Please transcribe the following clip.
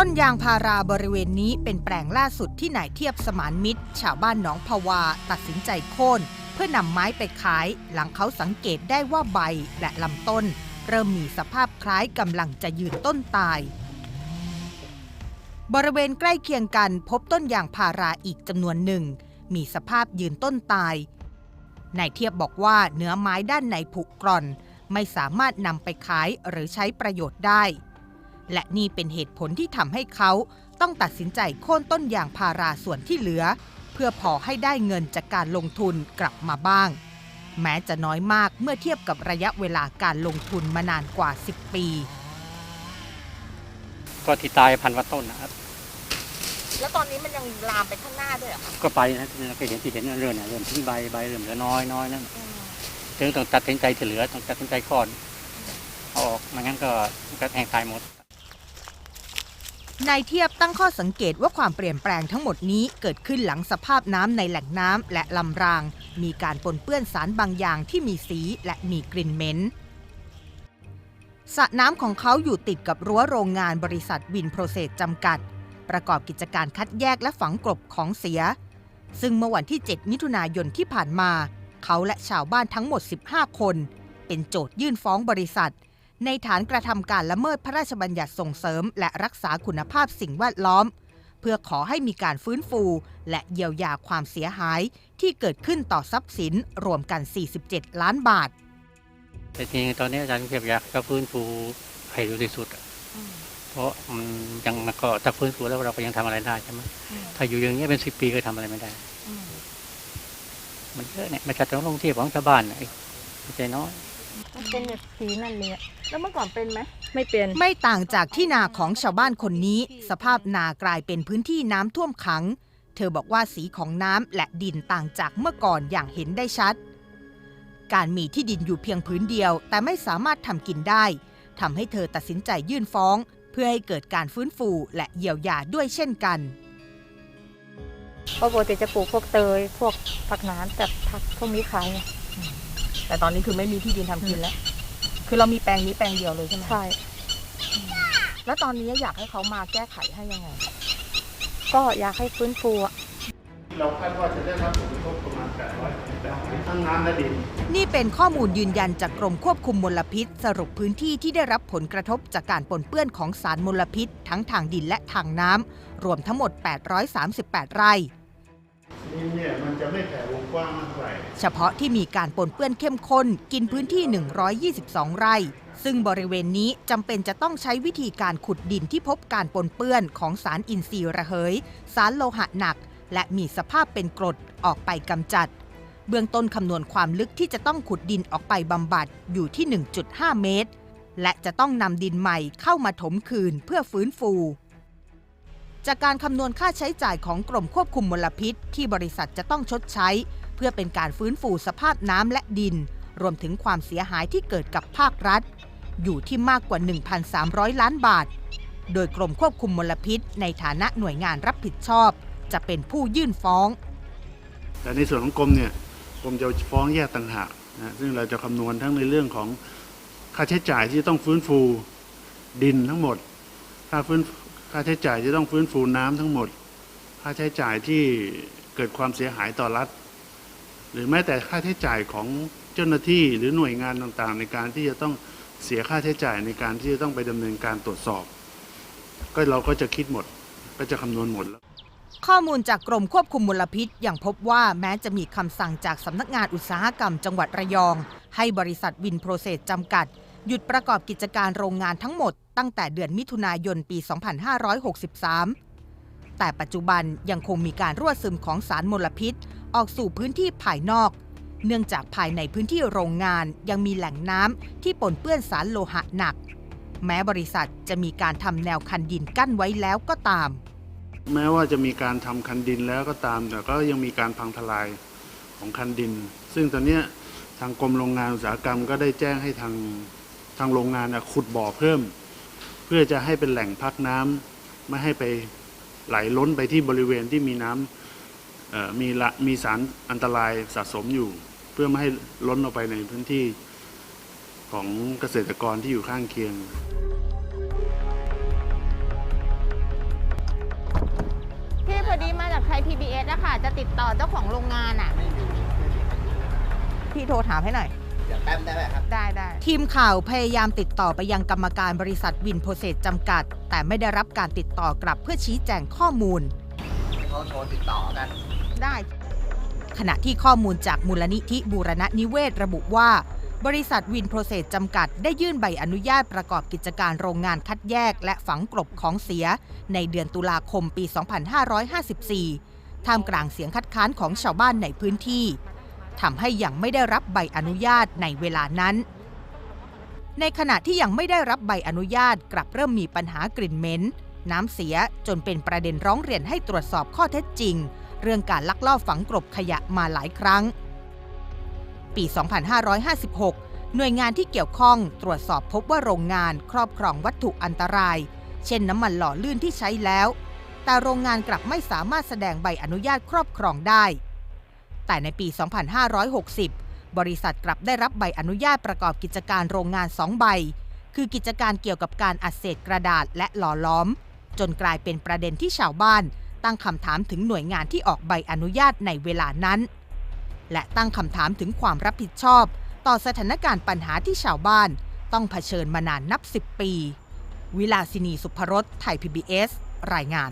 ต้นยางพาราบริเวณนี้เป็นแปลงล่าสุดที่นายเทียบสมานมิตร ชาวบ้านหนองพวา ตัดสินใจโค่นเพื่อนำไม้ไปขาย หลังเขาสังเกตได้ว่าใบและลำต้น เริ่มมีสภาพคล้ายกำลังจะยืนต้นตาย บริเวณใกล้เคียงกันพบต้นยางพาราอีกจำนวนหนึ่ง มีสภาพยืนต้นตายนายเทียบบอกว่าเนื้อไม้ด้านในผุกร่อน ไม่สามารถนำไปขายหรือใช้ประโยชน์ได้ และนี่เป็นเหตุผลที่ทำให้เขาต้องตัดสินใจโค่นต้นยางพาราส่วนที่เหลือ เพื่อพอให้ได้เงินจากการลงทุนกลับมาบ้าง แม้จะน้อยมากเมื่อเทียบกับระยะเวลาการลงทุนมานานกว่า 10 ปี ก็ที่ตายพันวัต้นนะครับ แล้วตอนนี้มันยังลามไปข้างหน้าด้วยเหรอคะก็ไปนะที่เคยเห็นที่เห็นเรื่อยเนี่ยเริ่มทิ้งใบใบเริ่มเหลือน้อยน้อยนั่นถึงต้องตัดสินใจที่เหลือต้องตัดสินใจก่อนเอาออกไม่งั้นก็ก็แห้งตายหมด นายเทียบตั้งข้อสังเกตว่าความเปลี่ยนแปลงทั้งหมดนี้เกิดขึ้นหลังสภาพน้ำในแหล่งน้ำและลำราง มีการปนเปื้อนสารบางอย่างที่มีสีและมีกลิ่นเหม็นสระน้ำของเขาอยู่ติดกับรั้วโรงงานบริษัทวินโปรเซสจำกัด ประกอบกิจการคัดแยกและฝังกลบของเสีย ซึ่งเมื่อวันที่ 7 มิถุนายนที่ผ่านมา เขาและชาวบ้านทั้งหมด 15 คน เป็นโจทยื่นฟ้องบริษัท ในฐานกระทำการละเมิดพระราชบัญญัติส่งเสริม และรักษาคุณภาพสิ่งแวดล้อม เพื่อขอให้มีการฟื้นฟู และเยียวยาความเสียหายที่เกิดขึ้นต่อทรัพย์สินรวมกัน 47 ล้านบาท แต่จริงๆตอนนี้อาจารย์เพียบอยากจะฟื้นฟูให้เร็วที่สุดอะเพราะมันยังมันก็ถ้าฟื้นฟูแล้วเราก็ยังทำอะไรได้ใช่ไหมถ้าอยู่อย่างนี้ยเป็นสิบปีก็ทำอะไรไม่ได้ มันเยอะเนี่ยไม่ใช่ต้องลงเที่ยวของชาวบ้านนะไอ้ไม่ใช่น้อย มันเป็นแบบสีนั่นเลยอะแล้วเมื่อก่อนเป็นไหมไม่เป็น ไม่ต่างจากที่นาของชาวบ้านคนนี้ สภาพนากลายเป็นพื้นที่น้ำท่วมขัง เธอบอกว่าสีของน้ำและดินต่างจากเมื่อก่อนอย่างเห็นได้ชัด การมีที่ดินอยู่เพียงพื้นเดียว แต่ไม่สามารถทำกินได้ทำให้เธอตัดสินใจยื่นฟ้อง เพื่อให้เกิดการฟื้นฟูและเยียวยาด้วยเช่นกัน เพราะปกติจะปลูกพวกเตยพวกผักหนานแต่ผักพวกนี้ขายไง แต่ตอนนี้คือไม่มีที่ดินทำกินแล้ว คือเรามีแปลงนี้แปลงเดียวเลยใช่ไหมใช่ แล้วตอนนี้อยากให้เขามาแก้ไขให้ยังไง ก็อยากให้ฟื้นฟูอะ เราคาดว่าจะได้รับผลกระทบประมาณ 800ทั้งน้ำและดิน นี่เป็นข้อมูลยืนยันจากกรมควบคุมมลพิษ สรุปพื้นที่ที่ได้รับผลกระทบจากการปนเปื้อนของสารมลพิษ ทั้งทางดินและทางน้ำรวมทั้งหมด 838 ไร่ ดินเนี่ยมันจะไม่แผ่วงกว้างมากเท่าไหร่เฉพาะที่มีการปนเปื้อนเข้มข้นกินพื้นที่ 122 ไร่ ซึ่งบริเวณนี้จำเป็นจะต้องใช้วิธีการขุดดินที่พบการปนเปื้อนของสารอินทรีย์ระเหย สารโลหะหนัก และมีสภาพเป็นกรดออกไปกำจัด เบื้องต้นคำนวณความลึกที่จะต้องขุดดินออกไปบำบัดอยู่ที่ 1.5 เมตร และจะต้องนำดินใหม่เข้ามาถมคืนเพื่อฟื้นฟู จากการคำนวณค่าใช้จ่ายของกรมควบคุมมลพิษ ที่บริษัทจะต้องชดใช้ เพื่อเป็นการฟื้นฟูสภาพน้ำและดิน รวมถึงความเสียหายที่เกิดกับภาครัฐ อยู่ที่มากกว่า 1,300 ล้านบาท โดยกรมควบคุมมลพิษ ในฐานะหน่วยงานรับผิดชอบ จะเป็นผู้ยื่นฟ้อง แต่ในส่วนของกรมเนี่ยกรมจะฟ้องแยกต่างหากนะซึ่งเราจะคำนวณทั้งในเรื่องของค่าใช้จ่ายที่ต้องฟื้นฟูดินทั้งหมด ค่าฟื้น ค่าใช้จ่ายที่ต้องฟื้นฟูน้ำทั้งหมด ค่าใช้จ่ายที่เกิดความเสียหายต่อรัฐ หรือแม้แต่ค่าใช้จ่ายของเจ้าหน้าที่หรือหน่วยงานต่างๆ ในการที่จะต้องเสียค่าใช้จ่ายในการที่จะต้องไปดำเนินการตรวจสอบ ก็เราก็จะคิดหมด ก็จะคำนวณหมดแล้วข้อมูลจากกรมควบคุมมลพิษยังพบว่าแม้จะมีคำสั่งจากสำนักงานอุตสาหกรรมจังหวัดระยอง ให้บริษัทวินโปรเซสจำกัด หยุดประกอบกิจการโรงงานทั้งหมด ตั้งแต่เดือนมิถุนายนปี 2563 แต่ปัจจุบันยังคงมีการรั่วซึมของสารมลพิษ ออกสู่พื้นที่ภายนอก เนื่องจากภายในพื้นที่โรงงานยังมีแหล่งน้ำที่ปนเปื้อนสารโลหะหนัก แม้บริษัทจะมีการทำแนวคันดินกั้นไว้แล้วก็ตาม แม้ว่าจะมีการทำคันดินแล้วก็ตาม แต่ก็ยังมีการพังทลายของคันดิน ซึ่งตอนนี้ทางกรมโรงงานอุตสาหกรรมก็ได้แจ้งให้ทางทางโรงงานขุดบ่อเพิ่ม เพื่อจะให้เป็นแหล่งพักน้ำไม่ให้ไปไหลล้นไปที่บริเวณที่มีน้ำมีละมีสารอันตรายสะสมอยู่ เพื่อไม่ให้ล้นออกไปในพื้นที่ของเกษตรกรที่อยู่ข้างเคียง พี่พอดีมาจากไทย PBS อะค่ะจะติดต่อเจ้าของโรงงานอะพี่โทรถามให้หน่อย แป๊บได้ไหมครับ ได้ได้ทีมข่าวพยายามติดต่อไปยังกรรมการบริษัทวินโพเซสจำกัด แต่ไม่ได้รับการติดต่อกลับเพื่อชี้แจงข้อมูล เขาโทรติดต่อกัน ได้ ขณะที่ข้อมูลจากมูลนิธิบูรณนิเวศระบุว่า บริษัทวินโปรเซสจำกัด ได้ยื่นใบอนุญาตประกอบกิจการโรงงานคัดแยก และฝังกลบของเสีย ในเดือนตุลาคมปี 2554 ท่ามกลางเสียงคัดค้านของชาวบ้านในพื้นที่ ทำให้ยังไม่ได้รับใบอนุญาตในเวลานั้น ในขณะที่ยังไม่ได้รับใบอนุญาตกลับเริ่มมีปัญหากลิ่นเหม็นน้ำเสียจนเป็นประเด็นร้องเรียนให้ตรวจสอบข้อเท็จจริง เรื่องการลักลอบฝังกลบขยะมาหลายครั้ง ปี 2556 หน่วยงานที่เกี่ยวข้องตรวจสอบพบว่าโรงงานครอบครองวัตถุอันตราย เช่นน้ำมันหล่อลื่นที่ใช้แล้ว แต่โรงงานกลับไม่สามารถแสดงใบอนุญาตครอบครองได้ แต่ในปี 2560 บริษัทกลับได้รับใบอนุญาตประกอบกิจการโรงงาน 2 ใบ คือกิจการเกี่ยวกับการอัดเศษกระดาษและหล่อล้อม จนกลายเป็นประเด็นที่ชาวบ้าน ตั้งคำถามถึงหน่วยงานที่ออกใบอนุญาตในเวลานั้น และตั้งคำถามถึงความรับผิดชอบ ต่อสถานการณ์ปัญหาที่ชาวบ้าน ต้องเผชิญมานานนับ 10 ปี วิลาสินีสุภรสไทย PBS รายงาน